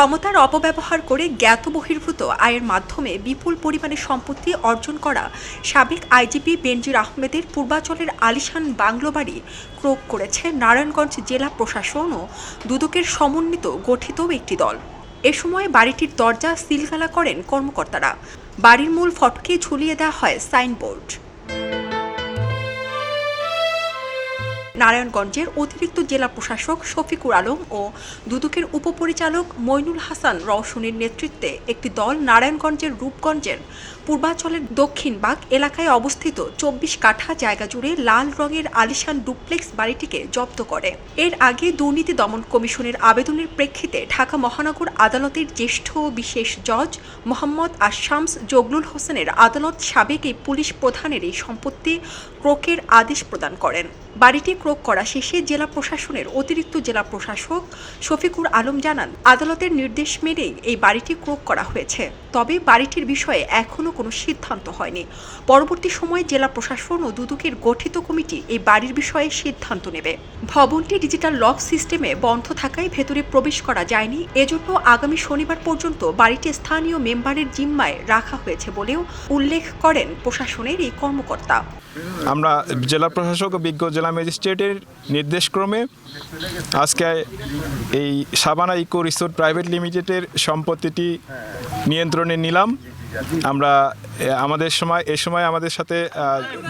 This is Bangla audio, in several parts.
ক্ষমতার অপব্যবহার করে জ্ঞাত বহির্ভূত আয়ের মাধ্যমে বিপুল পরিমাণে সম্পত্তি অর্জন করা সাবেক আইজিপি বেনজির আহমেদের পূর্বাচলের আলিশান বাংলো বাড়ি ক্রোক করেছে নারায়ণগঞ্জ জেলা প্রশাসন ও দুদকের সমন্বিত গঠিত একটি দল। এ সময় বাড়িটির দরজা সিলগালা করেন কর্মকর্তারা। বাড়ির মূল ফটকে ঝুলিয়ে দেওয়া হয় সাইনবোর্ড। নারায়ণগঞ্জের অতিরিক্ত জেলা প্রশাসক শফিকুর আলম ও দুদকের উপপরিচালক মইনুল হাসান রওশনের নেতৃত্বে একটি দল নারায়ণগঞ্জের রূপগঞ্জের পূর্বাঞ্চলের দক্ষিণবাগ এলাকায় অবস্থিত চব্বিশ কাঠা জায়গা জুড়ে লাল রঙের আলিশান ডুপ্লেক্স বাড়িটিকে জব্দ করে। এর আগে দুর্নীতি দমন কমিশনের আবেদনের প্রেক্ষিতে ঢাকা মহানগর আদালতের জ্যেষ্ঠ বিশেষ জজ মোহাম্মদ আশামস জগলুল হোসেনের আদালত সাবেক এই পুলিশ প্রধানের এই সম্পত্তি ক্রোকের আদেশ প্রদান করেন। বাড়িটি ক্রোক করা শেষে জেলা প্রশাসনের অতিরিক্ত জেলা প্রশাসক শফিকুর আলম জানান, আদালতের নির্দেশ মেনেই এই বাড়িটি ক্রোক করা হয়েছে। তবে বাড়িটির বিষয়ে এখনও কোনো সিদ্ধান্ত হয়নি। পরবর্তী সময়ে জেলা প্রশাসন ও দুদকের গঠিত কমিটি এই বাড়ির বিষয়ে সিদ্ধান্ত নেবে। ভবনটি ডিজিটাল লক সিস্টেমে বন্ধ থাকায় ভেতরে প্রবেশ করা যায়নি। এজন্য আগামী শনিবার পর্যন্ত বাড়িটি স্থানীয় মেম্বারের জিম্মায় রাখা হয়েছে বলেও উল্লেখ করেন প্রশাসনের এই কর্মকর্তা। আমরা জেলা প্রশাসক ও বিজ্ঞ জেলা ম্যাজিস্ট্রেটের নির্দেশক্রমে আজকে এই সাবানা ইকো রিসোর্ট প্রাইভেট লিমিটেডের সম্পত্তিটি নিয়ন্ত্রণে নিলাম। আমরা আমাদের সময়, এ সময় আমাদের সাথে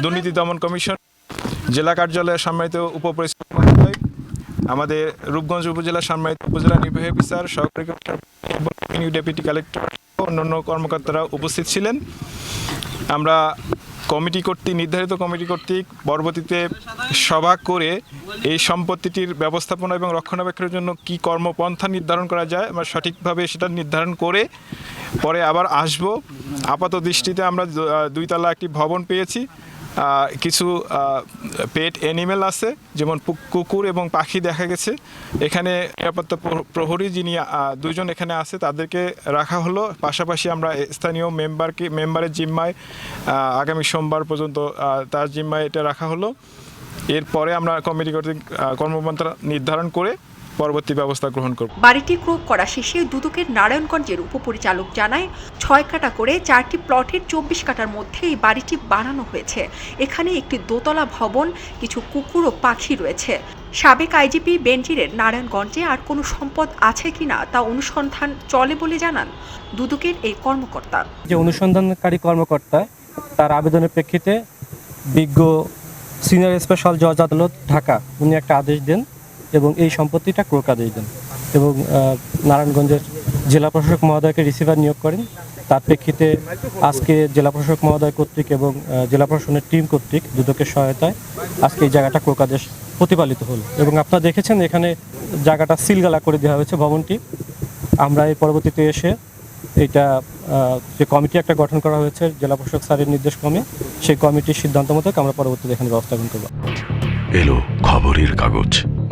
দুর্নীতি দমন কমিশন, জেলা কার্যালয়ের সম্মানিত উপপরিচালক, আমাদের রূপগঞ্জ উপজেলা সম্মানিত উপজেলা নির্বাহী অফিসার, সহকারী ডেপুটি কালেক্টর অন্যান্য কর্মকর্তারা উপস্থিত ছিলেন। আমরা কমিটি কর্তৃক, নির্ধারিত কমিটি কর্তৃক পরবর্তীতে সভা করে এই সম্পত্তিটির ব্যবস্থাপনা এবং রক্ষণাবেক্ষণের জন্য কি কর্মপন্থা নির্ধারণ করা যায় আমরা সঠিকভাবে সেটা নির্ধারণ করে পরে আবার আসব। আপাত দৃষ্টিতে আমরা দুই তলা দুইতলা একটি ভবন পেয়েছি। কিছু পেট অ্যানিমেল আছে, যেমন কুকুর এবং পাখি দেখা গেছে। এখানে নিরাপত্তা প্র- প্রহরী যিনি দুজন এখানে আছে, তাদেরকে রাখা হলো। পাশাপাশি আমরা স্থানীয় মেম্বারকে, মেম্বারের জিম্মায় আগামী সোমবার পর্যন্ত তার জিম্মায় এটা রাখা হলো। এরপরে আমরা কমিটি কর্তৃক কর্মপন্থা নির্ধারণ করে পরবর্তী ব্যবস্থা গ্রহণ করব। বাড়িটি ক্রোক করা শেষে দুদকের নারায়ণগঞ্জের উপপরিচালক জানায় ছয় কাটা করে চারটি প্লটের চব্বিশ কাটার মধ্যে এই বাড়িটি বানানো হয়েছে। এখানে একটি দোতলা ভবন কিছু কুকুর ও পাখি রয়েছে। সাবেক আইজিপি বেনজিরের নারায়ণগঞ্জে আর কোনো সম্পদ আছে কিনা তা অনুসন্ধান চলে বলে জানান দুদকের এই কর্মকর্তা। যে অনুসন্ধানকারী কর্মকর্তা তার আবেদনের প্রেক্ষিতে বিজ্ঞ সিনিয়র স্পেশাল জজ আদালত ঢাকা। উনি একটা আদেশ দেন এবং এই সম্পত্তিটা ক্রোক আদেশ দেন এবং নারায়ণগঞ্জের জেলা প্রশাসক মহোদয়কে রিসিভার নিয়োগ করেন। তার প্রেক্ষিতে আজকে জেলা প্রশাসক মহোদয় কর্তৃক এবং জেলা প্রশাসনের টিম কর্তৃক দুদকের সহায়তায় আজকে এই জায়গাটা ক্রোক আদেশ প্রতিপালিত হলো। এবং আপনারা দেখেছেন এখানে জায়গাটা সিলগালা করে দেওয়া হয়েছে ভবনটি। আমরা এই পরবর্তীতে এসে এটা যে কমিটি একটা গঠন করা হয়েছে জেলা প্রশাসক স্যারের নির্দেশ ক্রমে সেই কমিটির সিদ্ধান্ত মতো আমরা পরবর্তীতে এখানে ব্যবস্থা গ্রহণ করব। এলো খবরের কাগজ।